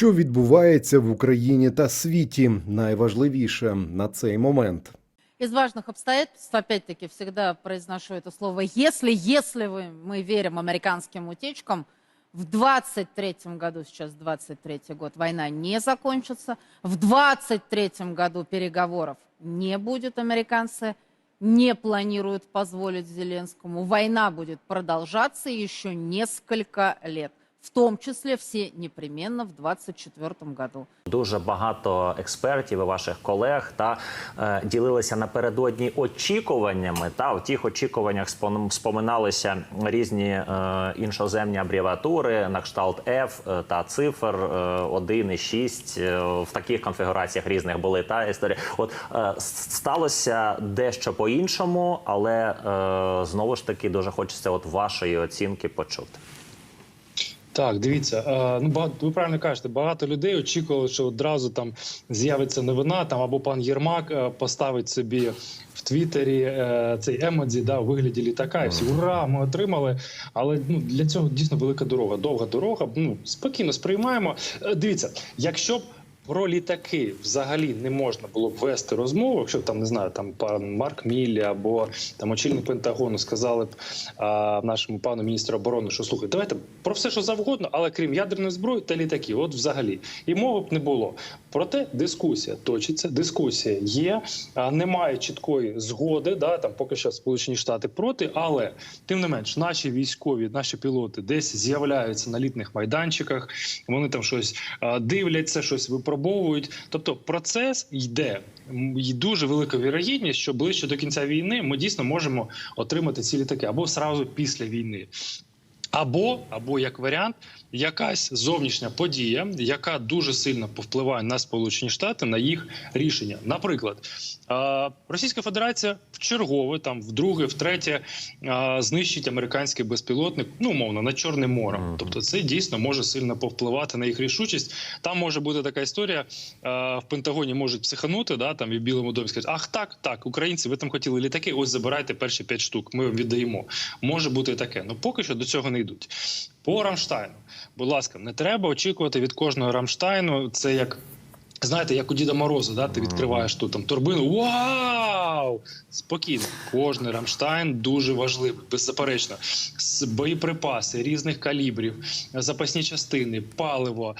Що відбувається в Україні та світі, найважливіше на цей момент. Из важных обстоятельств, опять-таки, всегда произношу это слово «если», если вы, мы верим американским утечкам, в 23 году, сейчас 23 год, война не закончится, в 23 году переговоров не будет, американцы не планируют позволить Зеленскому, война будет продолжаться еще несколько лет, в том числе все непременно в 24 году. Дуже багато експертів і ваших колег та е, ділилися напередодні очікуваннями. Та в тих очікуваннях спом- споминалися різні е, іншоземні абревіатури на кшталт F е, та цифр е, 1 і 6. е, в таких конфігураціях різних були та історія. От е, сталося дещо по-іншому, але е, знову ж таки дуже хочеться от вашої оцінки почути. Так, дивіться, е, ну багато ви правильно кажете, багато людей очікували, що одразу там з'явиться новина, там або пан Єрмак е, поставить собі в Твіттері е, цей емодзі да, у вигляді літака, і всі ура, ми отримали. Але ну для цього дійсно велика дорога, довга дорога. Ну спокійно сприймаємо. Дивіться, якщо б. Про літаки взагалі не можна було б вести розмову, якщо там не знаю, там пан Марк Міллі або там очільник Пентагону сказали б а, нашому пану міністру оборони, що слухай, давайте про все, що завгодно, але крім ядерної зброї та літаків, от взагалі і мови б не було. Проте дискусія точиться, дискусія є. Немає чіткої згоди. Да, там поки що Сполучені Штати проти, але тим не менш, наші військові, наші пілоти десь з'являються на літних майданчиках. Вони там щось дивляться, щось випробовують. Тобто процес йде. І дуже велика вірогідність, що ближче до кінця війни ми дійсно можемо отримати ці літаки або сразу після війни. Або, або як варіант, якась зовнішня подія, яка дуже сильно повпливає на Сполучені Штати на їх рішення. Наприклад, Російська Федерація в чергове, там вдруге, втретє знищить американський безпілотник, ну умовно, над Чорним морем. Тобто, це дійсно може сильно повпливати на їх рішучість. Там може бути така історія. В Пентагоні можуть психанути, да там і в Білому домі скажуть, ах так, так, українці, ви там хотіли літаки. Ось забирайте перші п'ять штук. Ми віддаємо. Може бути і таке. Ну поки що до цього не йдуть. По Рамштайну, будь ласка, не треба очікувати від кожного Рамштайну. Це як. Знаєте, як у Діда Мороза, да? ти відкриваєш тут там турбину. Вау! Спокійно. Кожний Рамштайн дуже важливий, беззаперечно. Боєприпаси різних калібрів, запасні частини, паливо,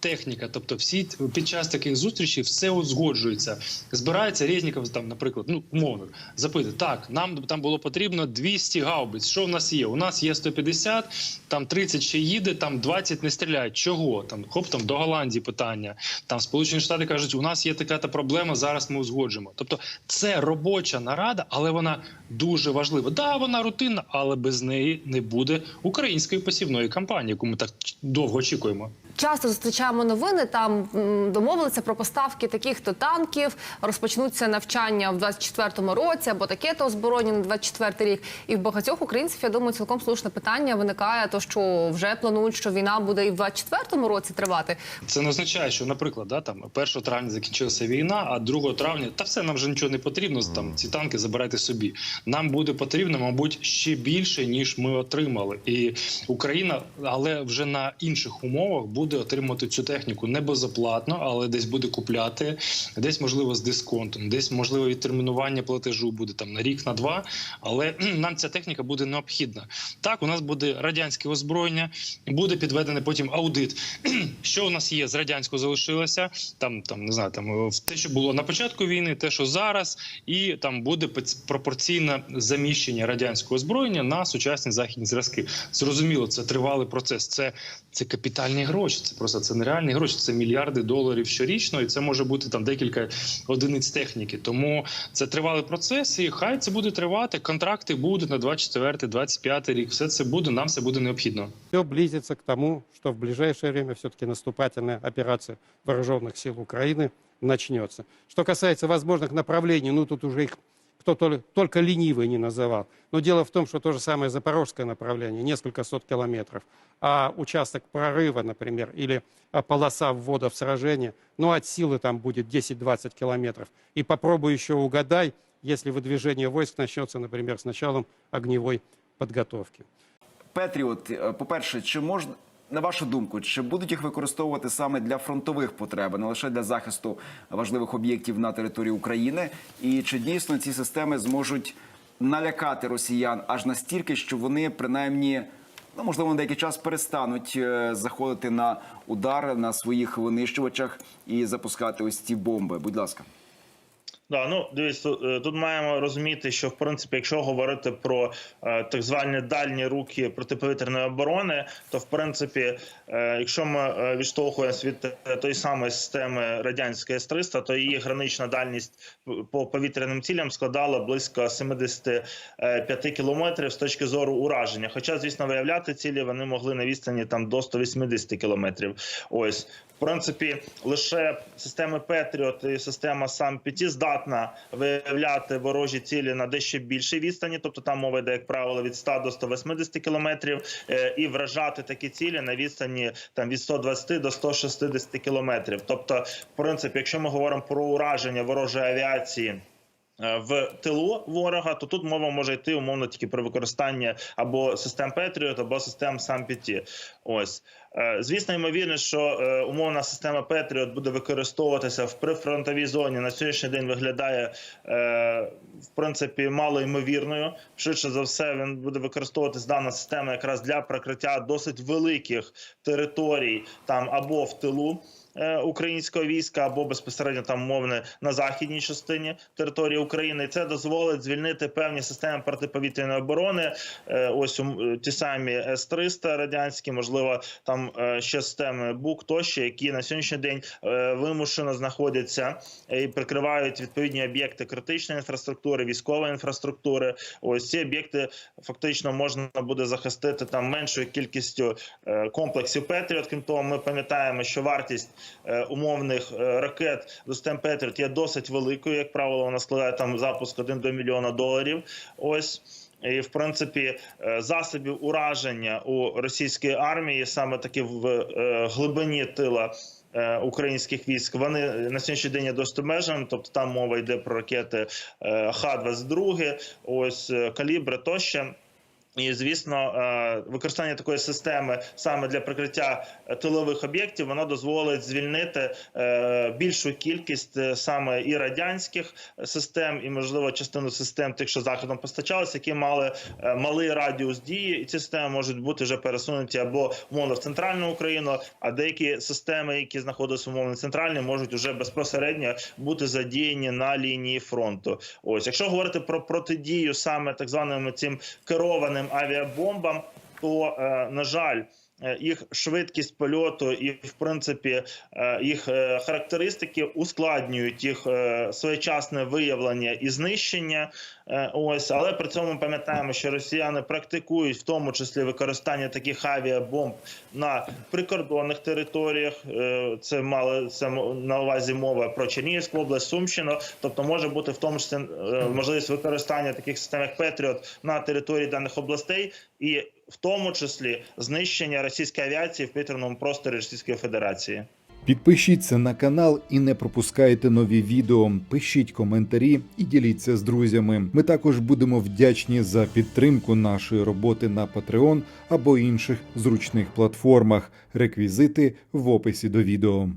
техніка. Тобто, всі під час таких зустрічей все узгоджується. Збирається Резніков, там, наприклад, ну умовно, запитує, так, нам там було потрібно 200 гаубиць. Що в нас є? У нас є 150, там 30 ще їде, там 20 не стріляють. Чого? Там хоп, там до Голландії питання. Там Сполучені Штати кажуть, у нас є така та проблема. Зараз ми узгоджуємо. Тобто, це робоча нарада, але вона дуже важлива. Да, вона рутинна, але без неї не буде української посівної кампанії, яку ми так довго очікуємо. Часто зустрічаємо новини. Там домовилися про поставки таких то танків. Розпочнуться навчання в 24-му році або таке то озброєння на 24-й рік. І в багатьох українців я думаю, цілком слушне питання виникає, то що вже планують, що війна буде і в 24-му році тривати. Це не означає, що, наприклад, да, там 1 травня закінчилася війна, а 2 травня та все нам вже нічого не потрібно. Там ці танки забирайте собі. Нам буде потрібно, мабуть, ще більше ніж ми отримали. І Україна, але вже на інших умовах буде отримувати цю техніку не безоплатно, але десь буде купляти, десь можливо з дисконтом, десь можливо відтермінування платежу буде там на рік, на два. Але нам ця техніка буде необхідна. Так, у нас буде радянське озброєння, буде підведений потім аудит. Що у нас є з радянського залишилося? Там там не знаю, там е, те, що було на початку війни, те, що зараз, і там буде пропорційне заміщення радянського озброєння на сучасні західні зразки. Зрозуміло, це тривалий процес. Це, це капітальні гроші Це просто це нереальні гроші. Це мільярди доларів щорічно, і це може бути там декілька одиниць техніки. Тому це тривалий процес, і хай це буде тривати. Контракти будуть на 24-25 рік. Все це буде. Нам це буде необхідно. все близится к тому, что в ближайшее время все-таки наступательная операция вооруженных сил Украины начнется. Что касается возможных направлений, ну тут уже их кто только, только ленивый не называл. Но дело в том, что то же самое запорожское направление, несколько сот километров, а участок прорыва, например, или а, полоса ввода в сражение, ну от силы там будет 10-20 километров. И попробуй еще угадай, если выдвижение войск начнется, например, с началом огневой подготовки. Петріот, е, по-перше, чи можна на вашу думку, чи будуть їх використовувати саме для фронтових потреб, не лише для захисту важливих об'єктів на території України? І чи дійсно ці системи зможуть налякати росіян аж настільки, що вони принаймні ну можливо на деякий час перестануть е, заходити на удар на своїх винищувачах і запускати ось ці бомби? Будь ласка. Да, ну дивись, тут, е, тут маємо розуміти, що в принципі, якщо говорити про е, так звані дальні руки протиповітряної оборони, то в принципі, е, якщо ми е, відштовхуємося від е, тої самої системи радянської С-300, то її гранична дальність по повітряним цілям складала близько 75 кілометрів з точки зору ураження. Хоча, звісно, виявляти цілі вони могли на відстані там до 180 кілометрів. Ось в принципі, лише системи Петріот і система сам Піті здатна виявляти ворожі цілі на дещо більшій відстані, тобто там мова йде, як правило, від 100 до 180 кілометрів, е, і вражати такі цілі на відстані там від 120 до 160 кілометрів. Тобто, в принципі, якщо ми говоримо про ураження ворожої авіації. Е, В тилу ворога, то тут мова може йти умовно тільки про використання або систем Петріот, або систем SAM-PT. Ось Е, звісно, ймовірно, що е, умовна система Петріот буде використовуватися в прифронтовій зоні. На сьогоднішній день виглядає в принципі мало ймовірною. Швидше за все, він буде використовуватись дана система якраз для прикриття досить великих територій там або в тилу. Е, Українського війська або безпосередньо там мовне на західній частині території України, це дозволить звільнити певні системи протиповітряної оборони. Е, Ось ті самі С-300 радянські, можливо, там е, ще системи БУК тощо, які на сьогоднішній день вимушено знаходяться і прикривають відповідні об'єкти критичної інфраструктури, військової інфраструктури. Ось ці об'єкти фактично можна буде захистити там меншою кількістю комплексів Петріот. Крім того, ми пам'ятаємо, що вартість умовних е, ракет до систем Петріот є досить великою. Як правило, вона складає там запуск 1 до мільйона доларів. Ось. І в принципі е, засобів ураження у російської армії саме таки в е, глибині тила е, українських військ. Вони на сьогоднішній день є досить обмеженими. Тобто там мова йде про ракети е, Х-22, ось е, калібри тощо. І звісно, е, використання такої системи саме для прикриття е, тилових об'єктів воно дозволить звільнити е, більшу кількість саме і радянських систем, і можливо частину систем, тих, що заходом постачалися, які мали малий радіус дії, і ці системи можуть бути вже пересунуті або умовно в центральну Україну, а деякі системи, які знаходяться умовно центральні, можуть вже безпосередньо бути задіяні на лінії фронту. Ось, якщо говорити про протидію саме так званим цим керованим авіабомбам, то е, на жаль. Е, Їх швидкість польоту і, в принципі, е, їх е, характеристики ускладнюють їх своєчасне виявлення і знищення. Ось, але при цьому ми пам'ятаємо, що росіяни практикують в тому числі використання таких авіабомб на прикордонних територіях. Це мали це на увазі мова про Чернігівську область, Сумщину. Тобто може бути в тому числі можливість використання таких систем як Петріот на території даних областей, і в тому числі знищення російської авіації в повітряному просторі Російської Федерації. Підпишіться на канал і не пропускайте нові відео. Пишіть коментарі і діліться з друзями. Ми також будемо вдячні за підтримку нашої роботи на Patreon або інших зручних платформах. Реквізити в описі до відео.